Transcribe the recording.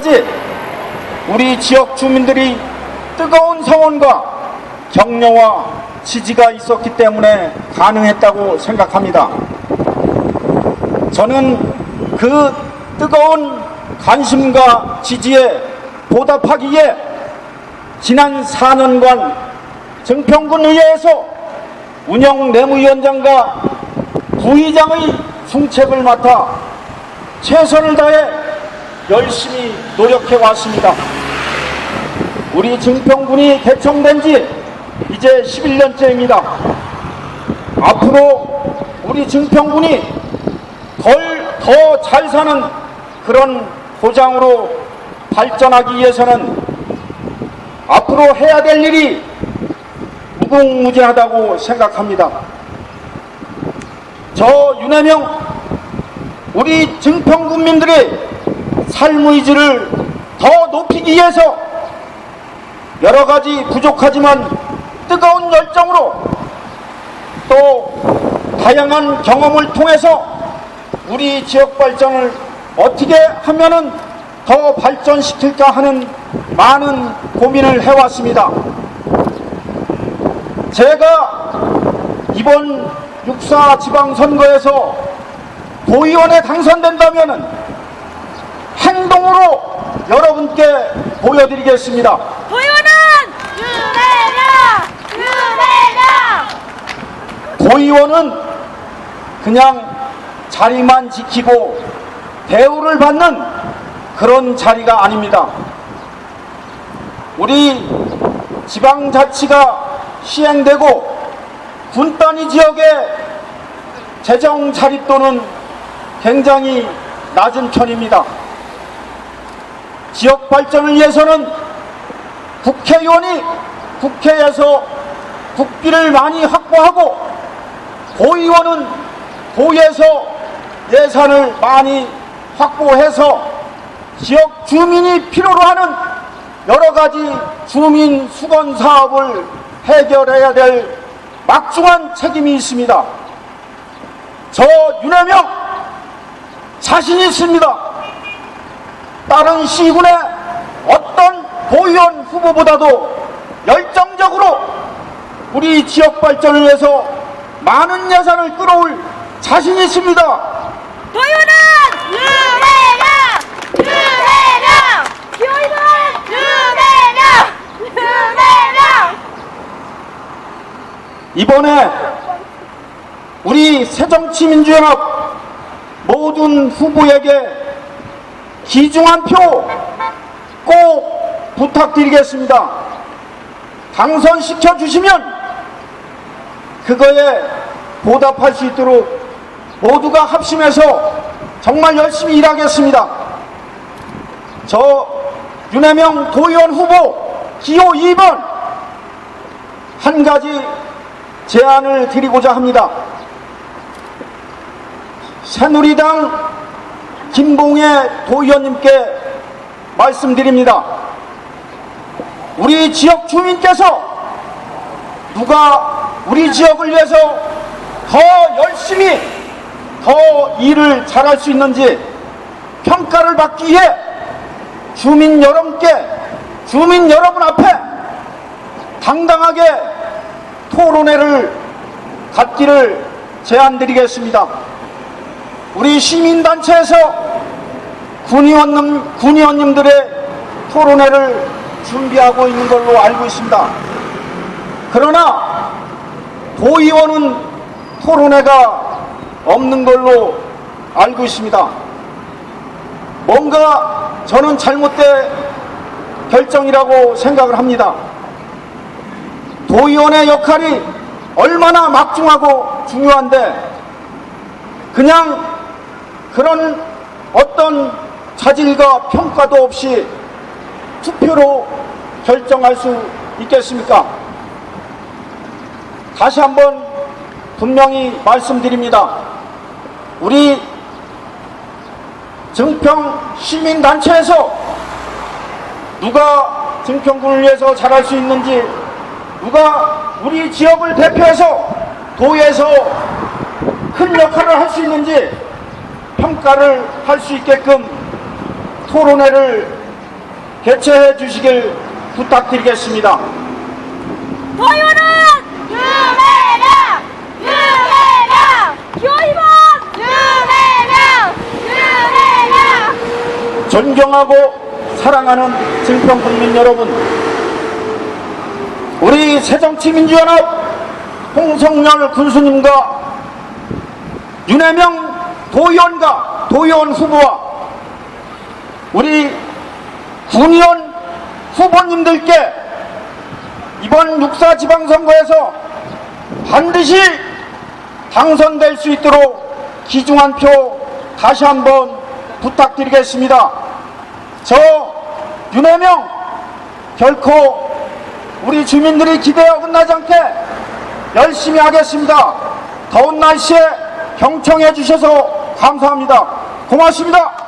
까지 우리 지역 주민들이 뜨거운 성원과 격려와 지지가 있었기 때문에 가능했다고 생각합니다. 저는 그 뜨거운 관심과 지지에 보답하기 위해 지난 4년간 정평군 의회에서 운영 내무위원장과 부의장의 중책을 맡아 최선을 다해 열심히 노력해 왔습니다. 우리 증평군이 개청된 지 이제 11년째입니다. 앞으로 우리 증평군이 덜 더 잘 사는 그런 보장으로 발전하기 위해서는 앞으로 해야 될 일이 무궁무진하다고 생각합니다. 저 윤해명 우리 증평군민들의 삶의 질을 더 높이기 위해서 여러 가지 부족하지만 뜨거운 열정으로 또 다양한 경험을 통해서 우리 지역 발전을 어떻게 하면은 더 발전시킬까 하는 많은 고민을 해왔습니다. 제가 이번 육사 지방선거에서 도의원에 당선된다면은 행동으로 여러분께 보여드리겠습니다. 도의원은 유대령! 유대령! 도의원은 그냥 자리만 지키고 대우를 받는 그런 자리가 아닙니다. 우리 지방자치가 시행되고 군단위 지역의 재정 자립도는 굉장히 낮은 편입니다. 지역 발전을 위해서는 국회의원이 국회에서 국비를 많이 확보하고 도의원은 도에서 예산을 많이 확보해서 지역 주민이 필요로 하는 여러 가지 주민 수건 사업을 해결해야 될 막중한 책임이 있습니다. 저 윤해명 자신 있습니다. 다른 시군의 어떤 도의원 후보보다도 열정적으로 우리 지역 발전을 위해서 많은 예산을 끌어올 자신 있습니다. 도의원은 유대령! 유대령! 도의원은 유대령! 유대령! 이번에 우리 새정치민주연합 모든 후보에게 기중한 표 꼭 부탁드리겠습니다. 당선시켜 주시면 그거에 보답할 수 있도록 모두가 합심해서 정말 열심히 일하겠습니다. 저 윤해명 도의원 후보 기호 2번 한 가지 제안을 드리고자 합니다. 새누리당 김봉애 도의원님께 말씀드립니다. 우리 지역 주민께서 누가 우리 지역을 위해서 더 열심히 더 일을 잘할 수 있는지 평가를 받기 위해 주민 여러분께 주민 여러분 앞에 당당하게 토론회를 갖기를 제안드리겠습니다. 우리 시민단체에서 군의원님, 군의원님들의 토론회를 준비하고 있는 걸로 알고 있습니다. 그러나 도의원은 토론회가 없는 걸로 알고 있습니다. 뭔가 저는 잘못된 결정이라고 생각을 합니다. 도의원의 역할이 얼마나 막중하고 중요한데 그냥 그런 어떤 자질과 평가도 없이 투표로 결정할 수 있겠습니까? 다시 한번 분명히 말씀드립니다. 우리 증평 시민단체에서 누가 증평군을 위해서 잘할 수 있는지 누가 우리 지역을 대표해서 도에서 큰 역할을 할 수 있는지 평가를 할 수 있게끔 토론회를 개최해 주시길 부탁드리겠습니다. 도윤은 유매명 유매명 기호이번 유매명 유매명 존경하고 사랑하는 증평 국민 여러분, 우리 새정치민주연합 홍성열 군수님과 윤혜명 도의원과 도의원 후보와 우리 군의원 후보님들께 이번 육사 지방선거에서 반드시 당선될 수 있도록 기중한 표 다시 한번 부탁드리겠습니다. 저 윤혜명 결코 우리 주민들이 기대어 끝나지 않게 열심히 하겠습니다. 더운 날씨에 경청해 주셔서 감사합니다. 고맙습니다.